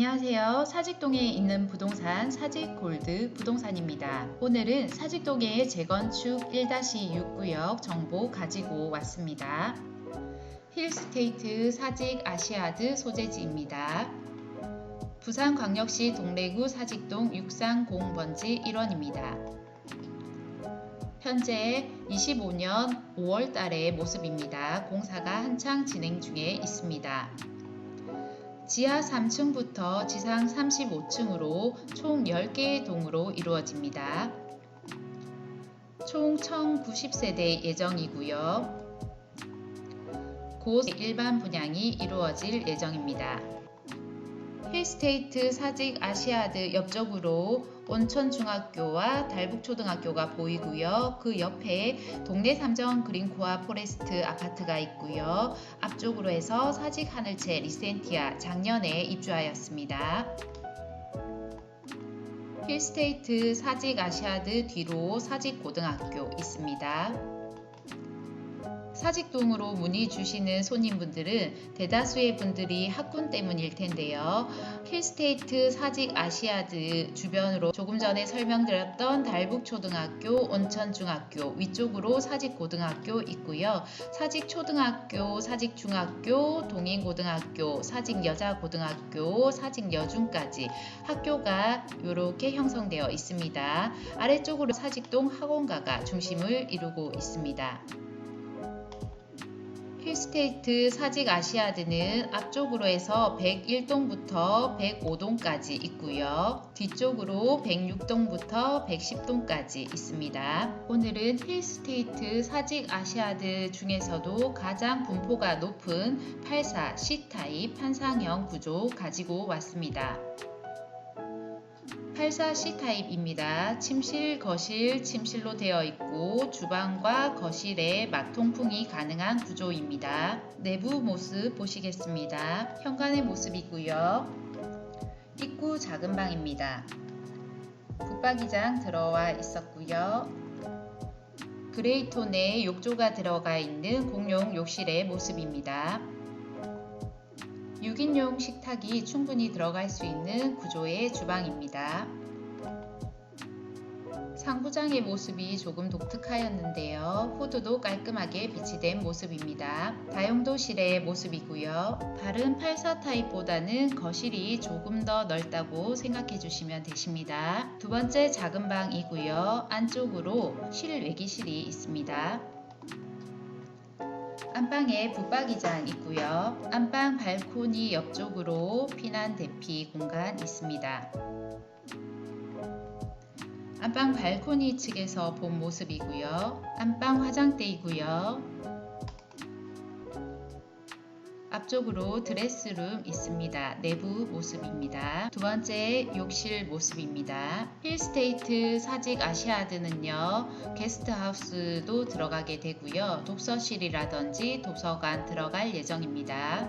안녕하세요. 사직동에 있는 부동산 사직골드 부동산입니다. 오늘은 사직동의 재건축 1-6 구역 정보 가지고 왔습니다. 힐스테이트 사직 아시아드 소재지입니다. 부산광역시 동래구 사직동 630번지 1원입니다. 현재 25년 5월 달의 모습입니다. 공사가 한창 진행 중에 있습니다. 지하 3층부터 지상 35층으로 총 10개의 동으로 이루어집니다. 총 1090세대 예정이고요. 곧 일반 분양이 이루어질 예정입니다. 힐스테이트 사직 아시아드 옆쪽으로 온천중학교와 달북초등학교가 보이고요. 그 옆에 동네 삼정 그린코아 포레스트 아파트가 있고요. 앞쪽으로 해서 사직 하늘채 리센티아 작년에 입주하였습니다. 힐스테이트 사직 아시아드 뒤로 사직 고등학교 있습니다. 사직동으로 문의 주시는 손님분들은 대다수의 분들이 학군 때문일 텐데요. 힐스테이트 사직 아시아드 주변으로 조금 전에 설명드렸던 달북초등학교, 온천중학교 위쪽으로 사직고등학교 있고요. 사직초등학교, 사직중학교, 동인고등학교, 사직여자고등학교, 사직여중까지 학교가 이렇게 형성되어 있습니다. 아래쪽으로 사직동 학원가가 중심을 이루고 있습니다. 힐스테이트 사직 아시아드는 앞쪽으로 해서 101동부터 105동까지 있고요. 뒤쪽으로 106동부터 110동까지 있습니다. 오늘은 힐스테이트 사직 아시아드 중에서도 가장 분포가 높은 84 C타입 판상형 구조 가지고 왔습니다. 84C 타입입니다. 침실, 거실, 침실로 되어 있고 주방과 거실에 막통풍이 가능한 구조입니다. 내부 모습 보시겠습니다. 현관의 모습이고요. 입구 작은 방입니다. 붙박이장 들어와 있었고요. 그레이톤에 욕조가 들어가 있는 공용 욕실의 모습입니다. 6인용 식탁이 충분히 들어갈 수 있는 구조의 주방입니다. 상부장의 모습이 조금 독특하였는데요. 후드도 깔끔하게 비치된 모습입니다. 다용도실의 모습이고요. 다른 84 타입보다는 거실이 조금 더 넓다고 생각해 주시면 되십니다. 두 번째 작은 방이고요. 안쪽으로 실외기실이 있습니다. 안방에 붙박이장 있고요. 안방 발코니 옆쪽으로 피난 대피 공간 있습니다. 안방 발코니 측에서 본 모습이고요. 안방 화장대이고요. 앞쪽으로 드레스룸 있습니다. 내부 모습입니다. 두 번째 욕실 모습입니다. 힐스테이트 사직 아시아드는요. 게스트하우스도 들어가게 되고요. 독서실이라든지 도서관 들어갈 예정입니다.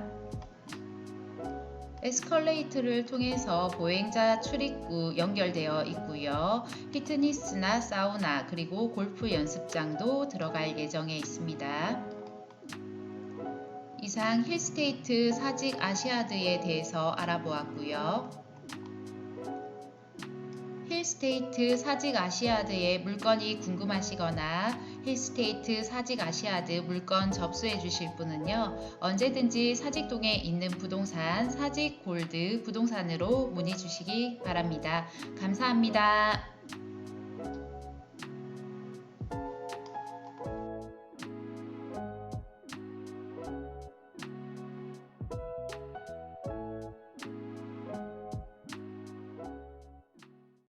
에스컬레이터를 통해서 보행자 출입구 연결되어 있고요. 피트니스나 사우나 그리고 골프 연습장도 들어갈 예정에 있습니다. 이상 힐스테이트 사직 아시아드에 대해서 알아보았고요. 힐스테이트 사직 아시아드의 물건이 궁금하시거나 힐스테이트 사직 아시아드 물건 접수해 주실 분은요. 언제든지 사직동에 있는 부동산 사직 골드 부동산으로 문의 주시기 바랍니다. 감사합니다.